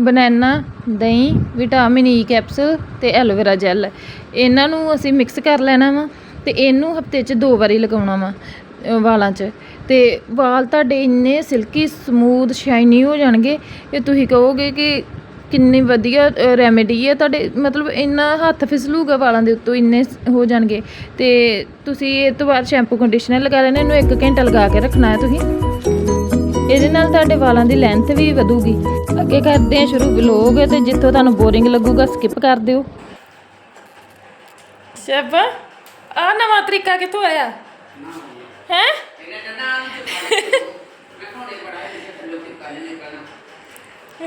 ਬਨਾਨਾ, ਦਹੀਂ, vitamin E capsule ਅਤੇ aloe vera gel ਇਹਨਾਂ ਨੂੰ ਅਸੀਂ ਮਿਕਸ ਕਰ ਲੈਣਾ ਵਾ ਅਤੇ ਇਹਨੂੰ ਹਫ਼ਤੇ 'ਚ ਦੋ ਵਾਰੀ ਲਗਾਉਣਾ ਵਾ ਵਾਲਾਂ 'ਚ। ਅਤੇ ਵਾਲ ਤੁਹਾਡੇ ਇੰਨੇ ਸਿਲਕੀ ਸਮੂਥ ਸ਼ਾਈਨੀ ਹੋ ਜਾਣਗੇ ਕਿ ਤੁਸੀਂ ਕਹੋਗੇ ਕਿ ਕਿੰਨੀ ਵਧੀਆ ਰੈਮੇਡੀ ਹੈ ਤੁਹਾਡੇ, ਮਤਲਬ ਇੰਨਾ ਹੱਥ ਫਿਸਲੂਗਾ ਵਾਲਾਂ ਦੇ ਉੱਤੋਂ ਇੰਨੇ ਹੋ ਜਾਣਗੇ। ਅਤੇ ਤੁਸੀਂ ਇਹ ਤੋਂ ਬਾਅਦ ਸ਼ੈਂਪੂ ਕੰਡੀਸ਼ਨਰ ਲਗਾ ਲੈਣਾ, ਇਹਨੂੰ 1 ਘੰਟਾ ਲਗਾ ਕੇ ਰੱਖਣਾ ਹੈ ਤੁਸੀਂ। ਇਹਦੇ ਨਾਲ ਤੁਹਾਡੇ ਵਾਲਾਂ ਦੀ ਲੈਂਥ ਵੀ ਵਧੂਗੀ। ਅੱਗੇ ਕਰਦੇ ਹਾਂ ਸ਼ੁਰੂ ਵਲੋਗ ਤੇ ਜਿੱਥੋਂ ਤੁਹਾਨੂੰ ਬੋਰਿੰਗ ਲੱਗੂਗਾ ਸਕਿਪ ਕਰ ਦਿਓ। ਸ਼ਬ ਆ ਨਵਾਂ ਤਰੀਕਾ ਕਿੱਥੋਂ ਆਇਆ? ਹੈ?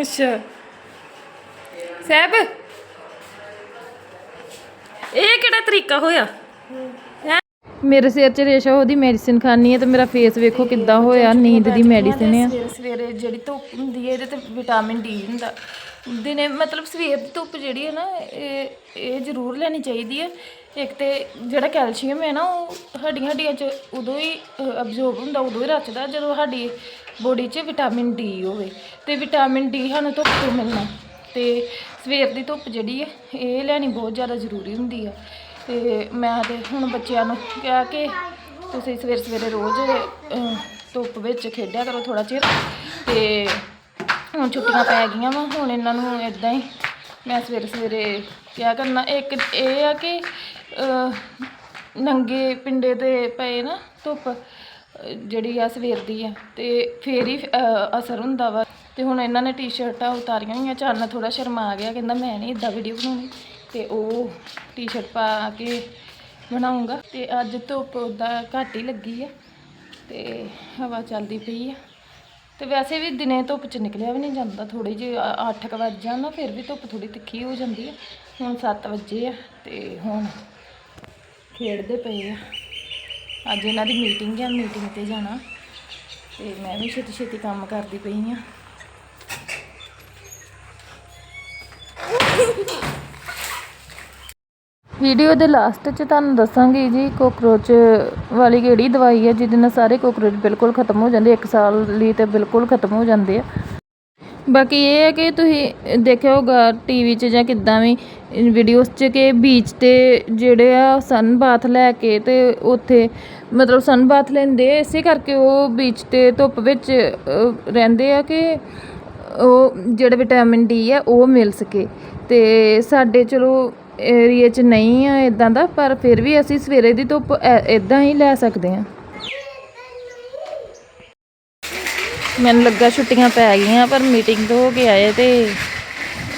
ਅੱਛਾ। ਸਾਹਿਬ ਇਹ ਕਿਹੜਾ ਤਰੀਕਾ ਹੋਇਆ? ਮੇਰੇ ਸਿਰ 'ਚ ਰੇਸ਼ਾ ਉਹਦੀ ਮੈਡੀਸਿਨ ਖਾਣੀ ਹੈ ਤੇ ਮੇਰਾ ਫੇਸ ਵੇਖੋ ਕਿੱਦਾਂ ਹੋਇਆ ਨੀਂਦ ਦੀ ਮੈਡੀਸਿਨ ਆ। ਸਵੇਰੇ ਸਵੇਰੇ ਜਿਹੜੀ ਧੁੱਪ ਹੁੰਦੀ ਹੈ ਇਹਦੇ ਤੇ ਵਿਟਾਮਿਨ ਡੀ ਹੁੰਦਾ। ਦਿਨੇ ਮਤਲਬ ਸਵੇਰ ਦੀ ਧੁੱਪ ਜਿਹੜੀ ਹੈ ਨਾ ਇਹ ਇਹ ਜ਼ਰੂਰ ਲੈਣੀ ਚਾਹੀਦੀ ਹੈ। ਇੱਕ ਤੇ ਜਿਹੜਾ ਕੈਲਸ਼ੀਅਮ ਹੈ ਨਾ ਉਹ ਹੱਡੀਆਂ ਹੱਡੀਆਂ 'ਚ ਉਦੋਂ ਹੀ ਅਬਜ਼ੋਰਬ ਹੁੰਦਾ ਉਦੋਂ ਹੀ ਰਚਦਾ ਜਦੋਂ ਸਾਡੀ ਬੋਡੀ 'ਚ ਵਿਟਾਮਿਨ ਡੀ ਹੋਵੇ। ਤੇ ਵਿਟਾਮਿਨ ਡੀ ਸਾਨੂੰ ਧੁੱਪ ਤੋਂ ਮਿਲਣਾ। ਤੇ ਸਵੇਰ ਦੀ ਧੁੱਪ ਜਿਹੜੀ ਹੈ ਇਹ ਲੈਣੀ ਬਹੁਤ ਜ਼ਿਆਦਾ ਜ਼ਰੂਰੀ ਹੁੰਦੀ ਹੈ। ਤੇ ਮੈਂ ਤੇ ਹੁਣ ਬੱਚਿਆਂ ਨੂੰ ਕਿਹਾ ਕਿ ਤੁਸੀਂ ਸਵੇਰ ਸਵੇਰੇ ਰੋਜ਼ ਧੁੱਪ ਵਿੱਚ ਖੇਡਿਆ ਕਰੋ ਥੋੜਾ ਚਿਰ। ਤੇ ਹੁਣ ਛੁੱਟੀਆਂ ਪੈ ਗਈਆਂ ਵਾ, ਹੁਣ ਇਹਨਾਂ ਨੂੰ ਇਦਾਂ ਹੀ ਮੈਂ ਸਵੇਰੇ ਸਵੇਰੇ ਕਿਆ ਕਰਨਾ, ਇੱਕ ਇਹ ਆ ਕਿ ਨੰਗੇ ਪਿੰਡੇ ਤੇ ਪਏ ਨਾ ਧੁੱਪ, ਜਿਹੜੀ ਆ ਸਵੇਰ ਦੀ ਆ, ਤੇ ਫੇਰ ਹੀ ਅਸਰ ਹੁੰਦਾ ਵਾ। ਤੇ ਹੁਣ ਇਹਨਾਂ ਨੇ ਟੀ-ਸ਼ਰਟਾਂ ਉਤਾਰੀਆਂ ਹੋਈਆਂ ਚੰਨ ਥੋੜਾ ਸ਼ਰਮਾ ਗਿਆ, ਕਹਿੰਦਾ ਮੈਂ ਨਹੀਂ ਇਦਾਂ ਵੀਡੀਓ ਬਣਾਉਣੀ। ਤੇ ਉਹ ਟੀ-ਸ਼ਰਟ ਪਾ ਕੇ ਬਣਾਉਂਗਾ। ਤੇ ਅੱਜ ਧੁੱਪ ਉਦਾਂ ਘੱਟ ਹੀ ਲੱਗੀ ਆ ਤੇ ਹਵਾ ਚੱਲਦੀ ਪਈ ਆ। ਤੇ ਵੈਸੇ ਵੀ ਦਿਨੇ ਧੁੱਪ ਚ ਨਿਕਲਿਆ ਵੀ ਨਹੀਂ ਜਾਂਦਾ। ਥੋੜੀ ਜਿਹੀ 8 ਕੁ ਵੱਜ ਜਾਣ ਫਿਰ ਵੀ ਧੁੱਪ ਥੋੜੀ ਤਿੱਖੀ ਹੋ ਜਾਂਦੀ ਹੈ ਹੁਣ 7 ਵਜੇ ਆ ਤੇ ਹੁਣ ਖੇਡਦੇ ਪਏ ਆ। ਅੱਜ ਇਹਨਾਂ ਦੀ ਮੀਟਿੰਗ ਆ, ਮੀਟਿੰਗ ਤੇ ਜਾਣਾ। ਤੇ ਮੈਂ ਵੀ ਛੇਤੀ ਛੇਤੀ ਕੰਮ ਕਰਦੀ ਪਈ ਆ। ਵੀਡੀਓ ਦੇ ਲਾਸਟ 'ਚ ਤੁਹਾਨੂੰ ਦੱਸਾਂਗੀ ਜੀ, ਕੋਕਰੋਚ ਵਾਲੀ ਕਿਹੜੀ ਦਵਾਈ ਹੈ, ਜਿਹਦੇ ਨਾਲ ਸਾਰੇ ਕੋਕਰੋਚ ਬਿਲਕੁਲ ਖਤਮ ਹੋ ਜਾਂਦੇ ਇੱਕ ਸਾਲ ਲਈ ਤੇ ਬਿਲਕੁਲ ਖਤਮ ਹੋ ਜਾਂਦੇ ਆ। ਬਾਕੀ ਇਹ ਹੈ ਕਿ ਤੁਸੀਂ ਦੇਖਿਆ ਹੋਗਾ ਟੀਵੀ 'ਚ ਜਾਂ ਕਿੱਦਾਂ ਵੀ ਵੀਡੀਓਜ਼ 'ਚ ਕਿ ਬੀਚ ਤੇ ਜਿਹੜੇ ਆ ਸਨ ਬਾਥ ਲੈ ਕੇ ਤੇ ਉੱਥੇ ਮਤਲਬ ਸਨ ਬਾਥ ਲੈਂਦੇ ਆ, ਇਸੇ ਕਰਕੇ ਉਹ ਬੀਚ ਤੇ ਧੁੱਪ ਵਿੱਚ ਰਹਿੰਦੇ ਆ ਕਿ ਉਹ ਜਿਹੜਾ ਵਿਟਾਮਿਨ ਡੀ ਹੈ ਉਹ ਮਿਲ ਸਕੇ। ਤੇ ਸਾਡੇ ਚਲੋ ਏਰੀਏ 'ਚ ਨਹੀਂ ਆ ਇਦਾਂ ਦਾ ਪਰ ਫਿਰ ਵੀ ਅਸੀਂ ਸਵੇਰੇ ਦੀ ਧੁੱਪ ਇਦਾਂ ਹੀ ਲੈ ਸਕਦੇ ਆ ਮੈਨੂੰ ਲੱਗਾ ਛੁੱਟੀਆਂ ਪੈ ਗਈਆਂ ਪਰ ਮੀਟਿੰਗ ਤੋਂ ਹੋ ਕੇ ਆਏ ਤੇ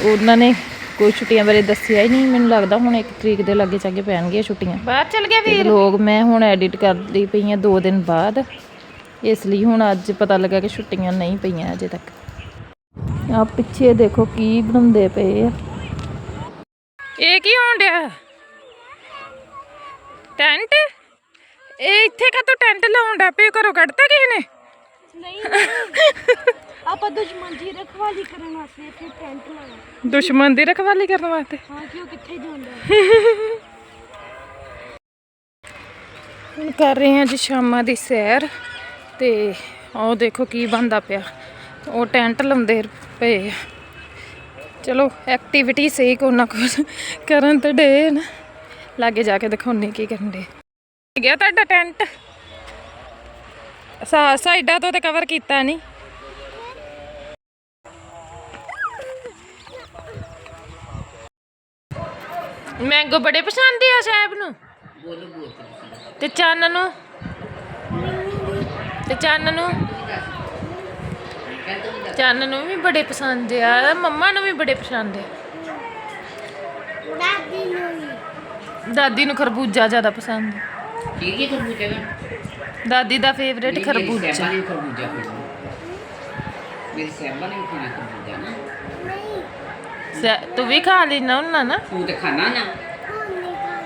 ਉਹਨਾਂ ਨੇ ਕੋਈ ਛੁੱਟੀਆਂ ਬਾਰੇ ਦੱਸਿਆ ਹੀ ਨਹੀਂ। ਮੈਨੂੰ ਲੱਗਦਾ ਹੁਣ ਇੱਕ ਤਰੀਕ ਦੇ ਲਾਗੇ ਚਾਗੇ ਪੈਣਗੀਆਂ ਛੁੱਟੀਆਂ। ਬਾਹਰ ਚਲ ਗਿਆ ਵੀਰ? ਲੋਗ ਮੈਂ ਹੁਣ ਐਡਿਟ ਕਰਦੀ ਪਈ ਆ 2 ਦਿਨ ਬਾਅਦ। ਇਸ ਲਈ ਹੁਣ ਅੱਜ ਪਤਾ ਲੱਗਾ ਕਿ ਛੁੱਟੀਆਂ ਨਹੀਂ ਪਈਆਂ ਅਜੇ ਤੱਕ। ਆ ਪਿੱਛੇ ਦੇਖੋ ਕੀ ਬਣਾਉਂਦੇ ਪਏ ਆ। ਇਹ ਕੀ ਹੋਣ ਡਿਆ? ਟੈਂਟ? ਇਹ ਇੱਥੇ ਕਾ ਟੈਂਟ ਲਾਉਣ ਡਿਆ ਪਏ? ਘਰੋਂ ਕੱਢਤਾ ਕਿਸੇ ਨੇ? ਨਹੀਂ ਆਪਾਂ ਦੁਸ਼ਮਣ ਦੀ ਰਖਵਾਲੀ ਕਰਨ ਵਾਸਤੇ ਇੱਥੇ ਟੈਂਟ ਲਾਇਆ। ਦੁਸ਼ਮਣ ਦੀ ਰਖਵਾਲੀ ਕਰਨ ਵਾਸਤੇ? ਹਾਂ ਕਿ ਉਹ ਕਿੱਥੇ ਜਾਂਦਾ ਹੁਣ ਕਰ ਰਹੇ ਹਾਂ ਜੀ ਸ਼ਾਮਾਂ ਦੀ ਸੈਰ ਤੇ ਉਹ ਦੇਖੋ ਕੀ ਬੰਦਾ ਪਿਆ। ਉਹ ਟੈਂਟ ਲਾਉਂਦੇ ਪਏ ਆ। ਚਲੋ ਐਕਟੀਵਿਟੀ ਸਹੀ ਕੋ ਨਾ ਕੁਛ ਕਰਨ ਤੇ ਡੇ ਨਾ। ਲਾਗੇ ਜਾ ਕੇ ਦਿਖਾਉਣੇ ਕੀ ਕਰਨ ਡੇ। ਗਿਆ ਤੁਹਾਡਾ ਟੈਂਟ ਸਾ, ਸਾਈਡਾਂ ਤੋਂ ਤੇ ਕਵਰ ਕੀਤਾ ਨਹੀਂ ਮੈਂਗੋ ਬੜੇ ਪਸੰਦ ਆ ਸਾਹਿਬ ਨੂੰ? ਤੇ ਚੰਨ ਨੂੰ? ਤੇ ਚੰਨ ਨੂੰ? ਚੰਨ ਨੂੰ ਵੀ ਬੜੇ ਪਸੰਦ ਆ ਮੰਮਾ ਨੂੰ ਵੀ ਬੜੇ ਪਸੰਦ ਆ। ਦਾਦੀ ਨੂੰ ਦਾਦੀ ਨੂੰ ਖਰਬੂਜਾ ਜ਼ਿਆਦਾ ਪਸੰਦ। ਆ ਖਰਬੂਜਾ ਵੀ ਦਾਦੀ ਦਾ ਫੇਵਰੇਟ ਖਰਬੂਜਾ। ਸੈਬਾ ਨੇ ਖਰਬੂਜਾ ਖਾਣਾ। ਮੇਰੀ ਸੈਬਾ ਨੇ ਵੀ ਖਾਣਾ ਖਰਬੂਜਾ ਨਾ। ਸੈ- ਤੂੰ ਵੀ ਖਾ ਲੈਣਾ ਹੁੰਦਾ ਨਾ ਤੂੰ ਤੇ ਖਾਣਾ ਨਾ।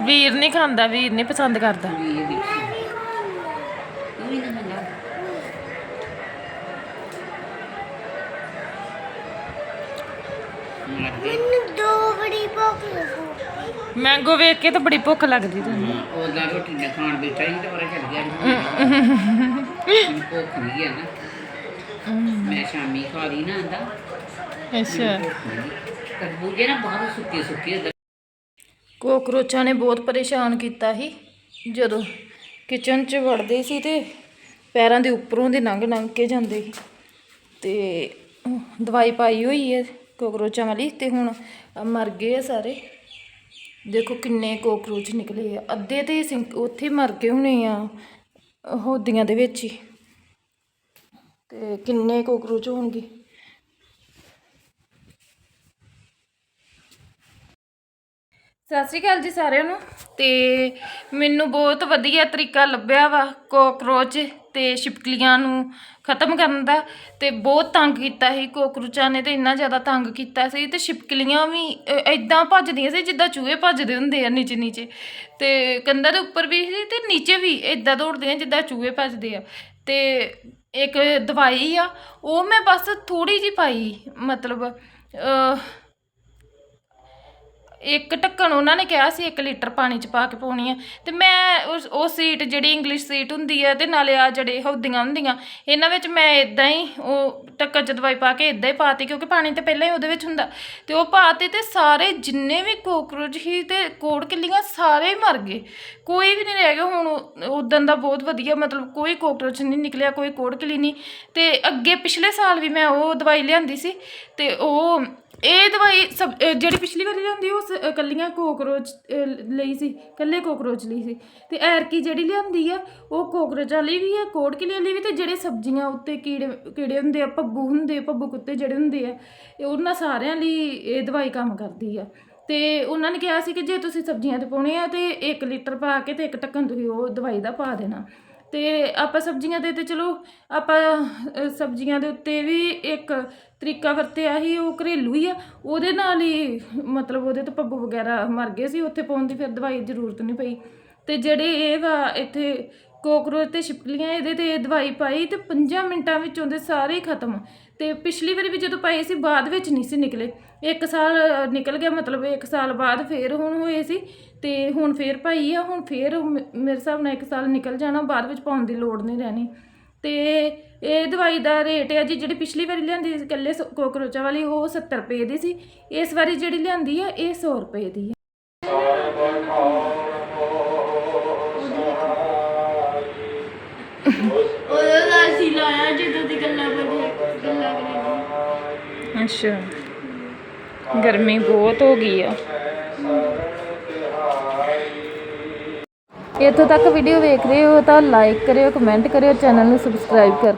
ਵੀਰ ਨਹੀਂ ਖਾਂਦਾ ਵੀਰ ਨਹੀਂ ਪਸੰਦ ਕਰਦਾ। ਵੀ ਇਹ ਵੀ ਤੂੰ ਵੀ ਨਾ ਖਾਣਾ ਮਰਦੇ ਮੈਨੂੰ ਦੋ ਬੜੀ ਭੁੱਖ ਲੱਗੀ ਮੈਂਗੋ ਵੇਖ ਕੇ ਤਾਂ ਬੜੀ ਭੁੱਖ ਲੱਗਦੀ ਤੈਨੂੰ ਉਹਦਾ ਰੋਟੀ ਨਾ ਖਾਣ ਦੇ ਚਾਹੀਦਾ ਤੇ ਪਰ ਚੱਲ ਗਿਆ ਮੈਨੂੰ ਭੁੱਖ ਨਹੀਂ ਹੈ ਨਾ। ਮੈਂ ਸ਼ਾਮੀ ਖਾ ਲਈ ਨਾ ਆਂਦਾ ਅੱਛਾ। ਤਰਬੂਜੇ ਨਾ ਬਾਹਰੋਂ ਸੁੱਕੇ ਸੁੱਕੇ ਹੁੰਦੇ ਕੋਕਰੋਚਾਂ ਨੇ ਬਹੁਤ ਪਰੇਸ਼ਾਨ ਕੀਤਾ ਸੀ। ਜਦੋਂ ਕਿਚਨ 'ਚ ਵੜਦੇ ਸੀ ਤੇ ਪੈਰਾਂ ਦੇ ਉੱਪਰੋਂ ਦੇ ਲੰਘ ਲੰਘ ਕੇ ਜਾਂਦੇ ਸੀ। ਤੇ ਦਵਾਈ ਪਾਈ ਹੋਈ ਹੈ। ਕੋਕਰੋਚਾਂ ਵਾਲੀ ਤੇ ਹੁਣ ਮਰ ਗਏ ਆ ਸਾਰੇ। ਦੇਖੋ ਕਿੰਨੇ ਕੋਕਰੋਚ ਨਿਕਲੇ ਆ। ਅੱਧੇ ਤੇ ਸਿੰਕ ਉੱਥੇ ਮਰ ਗਏ ਹੋਣੇ ਆ ਅਹ, ਹੋਦੀਆਂ ਦੇ ਵਿੱਚ ਹੀ। ਤੇ ਕਿੰਨੇ ਕੋਕਰੋਚ ਹੋਣਗੇ? ਸਤਿ ਸ਼੍ਰੀ ਅਕਾਲ ਜੀ ਸਾਰਿਆਂ ਨੂੰ। ਤੇ ਮੈਨੂੰ ਬਹੁਤ ਵਧੀਆ ਤਰੀਕਾ ਲੱਭਿਆ ਵਾ ਕੋਕਰੋਚ ਤੇ ਛਿਪਕਲੀਆਂ ਨੂੰ ਖਤਮ ਕਰਨ ਦਾ ਤੇ ਬਹੁਤ ਤੰਗ ਕੀਤਾ ਸੀ ਕੋਕਰੋਚਾਂ ਨੇ ਤੇ ਇੰਨਾ ਜ਼ਿਆਦਾ ਤੰਗ ਕੀਤਾ ਸੀ ਤੇ ਛਿਪਕਲੀਆਂ ਵੀ ਐਦਾਂ ਭੱਜਦੀਆਂ ਸੀ ਜਿੱਦਾਂ ਚੂਹੇ ਭੱਜਦੇ ਹੁੰਦੇ ਆ ਨੀਚੇ ਨੀਚੇ ਤੇ ਕੰਧਾਂ ਦੇ ਉੱਪਰ ਵੀ ਸੀ ਤੇ ਨੀਚੇ ਵੀ ਐਦਾਂ ਦੌੜਦੀਆਂ ਜਿੱਦਾਂ ਚੂਹੇ ਭੱਜਦੇ ਆ। ਤੇ ਇੱਕ ਦਵਾਈ ਆ, ਉਹ ਮੈਂ ਬਸ ਥੋੜੀ ਜੀ ਪਾਈ, ਮਤਲਬ ਇੱਕ ਢੱਕਣ ਉਹਨਾਂ ਨੇ ਕਿਹਾ ਸੀ 1 ਲੀਟਰ ਪਾਣੀ ਚ ਪਾ ਕੇ ਪਾਉਣੀ ਆ। ਤੇ ਮੈਂ ਉਸ ਉਹ ਸੀਟ ਜਿਹੜੀ ਇੰਗਲਿਸ਼ ਸੀਟ ਹੁੰਦੀ ਆ, ਤੇ ਨਾਲੇ ਆ ਜਿਹੜੇ ਹੌਦੀਆਂ ਹੁੰਦੀਆਂ, ਇਹਨਾਂ ਵਿੱਚ ਮੈਂ ਇਦਾਂ ਹੀ ਉਹ ਢੱਕਣ ਚ ਦਵਾਈ ਪਾ ਕੇ ਇਦਾਂ ਹੀ ਪਾਤੀ, ਕਿਉਂਕਿ ਪਾਣੀ ਤੇ ਪਹਿਲਾਂ ਹੀ ਉਹਦੇ ਵਿੱਚ ਹੁੰਦਾ। ਤੇ ਉਹ ਪਾਤੀ ਤੇ ਸਾਰੇ ਜਿੰਨੇ ਵੀ ਕੋਕਰੋਚ ਸੀ ਤੇ ਕੋੜ ਕਿੱਲੀਆਂ ਸਾਰੇ ਹੀ ਮਰ ਗਏ। ਕੋਈ ਵੀ ਨਹੀਂ ਰਹਿ ਗਿਆ, ਹੁਣ ਉਦੋਂ ਦਾ ਬਹੁਤ ਵਧੀਆ ਮਤਲਬ ਕੋਈ ਕੋਕਰੋਚ ਨਹੀਂ ਨਿਕਲਿਆ, ਕੋਈ ਕੋੜ ਕਿੱਲੀ ਨਹੀਂ। ਤੇ ਅੱਗੇ ਪਿਛਲੇ ਸਾਲ ਵੀ ਮੈਂ ਉਹ ਦਵਾਈ ਲਿਆਂਦੀ ਸੀ, ਤੇ ਉਹ ਇਹ ਦਵਾਈ ਸਭ ਅਹ ਜਿਹੜੀ ਪਿਛਲੀ ਵਾਰੀ ਲਿਆਂਦੀ ਉਹ ਸ- ਅਹ ਕੱਲੀਆਂ ਕੋਕਰੋਚ ਅਹ, ਲਈ ਸੀ ਕੱਲੇ ਕੋਕਰੋਚ ਲਈ ਸੀ। ਤੇ ਐਰਕੀ ਜਿਹੜੀ ਲਿਆਂਦੀ ਆ ਉਹ ਕੋਕਰੋਚ ਵਾਲੀ ਵੀ ਆ ਕੋੜ ਕਿਲੇ ਵਾਲੀ ਵੀ ਤੇ ਜਿਹੜੇ ਸਬਜ਼ੀਆਂ ਉੱਤੇ ਕੀੜੇ ਕੀੜੇ ਹੁੰਦੇ ਆ ਭੱਬੂ ਹੁੰਦੇ ਆ ਭੱਬੂ ਕੁੱਤੇ ਜਿਹੜੇ ਹੁੰਦੇ ਆ ਇਹ ਉਹਨਾਂ ਸਾਰਿਆਂ ਲਈ ਇਹ ਦਵਾਈ ਕੰਮ ਕਰਦੀ ਆ। ਤੇ ਉਹਨਾਂ ਨੇ ਕਿਹਾ ਸੀ ਕਿ ਜੇ ਤੁਸੀਂ ਸਬਜ਼ੀਆਂ ਤੇ ਪਾਉਣੇ ਆ ਤੇ 1 ਲੀਟਰ ਪਾ ਕੇ ਤੇ ਇੱਕ ਢੱਕਣ ਤੁਸੀਂ ਉਹ ਦਵਾਈ ਦਾ ਪਾ ਦੇਣਾ। ਅਤੇ ਆਪਾਂ ਸਬਜ਼ੀਆਂ ਦੇ ਤੇ ਚਲੋ, ਆਪਾਂ ਸਬਜ਼ੀਆਂ ਦੇ ਉੱਤੇ ਵੀ ਇੱਕ ਤਰੀਕਾ ਵਰਤਿਆ ਸੀ, ਉਹ ਘਰੇਲੂ ਹੀ ਆ। ਉਹਦੇ ਨਾਲ ਹੀ, ਮਤਲਬ ਉਹਦੇ ਤੋਂ ਪੱਬੂ ਵਗੈਰਾ ਮਰ ਗਏ ਸੀ, ਉੱਥੇ ਪਾਉਣ ਦੀ ਫਿਰ ਦਵਾਈ ਦੀ ਜ਼ਰੂਰਤ ਨਹੀਂ ਪਈ। ਅਤੇ ਜਿਹੜੇ ਇਹ ਵਾ, ਇੱਥੇ ਕੋਕਰੋਚ ਅਤੇ ਛਿਪਕਲੀਆਂ, ਇਹਦੇ ਤੇ ਦਵਾਈ ਪਾਈ ਅਤੇ ਪੰਜਾਂ ਮਿੰਟਾਂ ਵਿੱਚ ਉਹਦੇ ਸਾਰੇ ਹੀ ਖਤਮ। ਤੇ ਪਿਛਲੀ ਵਾਰੀ ਵੀ ਜਦੋਂ ਪਾਏ ਸੀ, ਬਾਅਦ ਵਿੱਚ ਨਹੀਂ ਸੀ ਨਿਕਲੇ। ਇੱਕ ਸਾਲ ਨਿਕਲ ਗਿਆ ਮਤਲਬ ਇੱਕ ਸਾਲ ਬਾਅਦ ਫੇਰ ਹੁਣ ਹੋਏ ਸੀ ਤੇ ਹੁਣ ਫੇਰ ਪਾਈ ਆ, ਹੁਣ ਫੇਰ ਮ- ਮੇਰੇ ਹਿਸਾਬ ਨਾਲ ਇੱਕ ਸਾਲ ਨਿਕਲ ਜਾਣਾ, ਬਾਅਦ ਵਿੱਚ ਪਾਉਣ ਦੀ ਲੋੜ ਨਹੀਂ ਰਹਿਣੀ। ਤੇ ਇਹ ਦਵਾਈ ਦਾ ਰੇਟ ਹੈ ਜੀ, ਜਿਹੜੀ ਪਿਛਲੀ ਵਾਰੀ ਲਿਆਂਦੀ ਸੀ ਇਕੱਲੇ ਸ- ਕੋਕਰੋਚਾਂ ਵਾਲੀ, ਉਹ 70 ਰੁਪਏ ਦੀ ਸੀ। ਇਸ ਵਾਰੀ ਜਿਹੜੀ ਲਿਆਂਦੀ ਆ, ਇਹ 100 ਰੁਪਏ ਦੀ ਹੈ ਉਹਦਾ ਦਾ ਸੀ ਲਾਇਆ ਜਦੋਂ ਦੀ ਗੱਲਾਂ ਬਣੀ ਗੱਲਾਂ ਕਰੀ ਗਰਮੀ ਬਹੁਤ ਹੋ ਗਈ ਆ। ਇੱਥੋਂ ਤੱਕ ਵੀਡੀਓ ਵੇਖ ਰਹੇ ਹੋ ਤਾਂ ਲਾਈਕ ਕਰਿਓ ਕਮੈਂਟ ਕਰਿਓ ਚੈਨਲ ਨੂੰ ਸਬਸਕ੍ਰਾਈਬ ਕਰ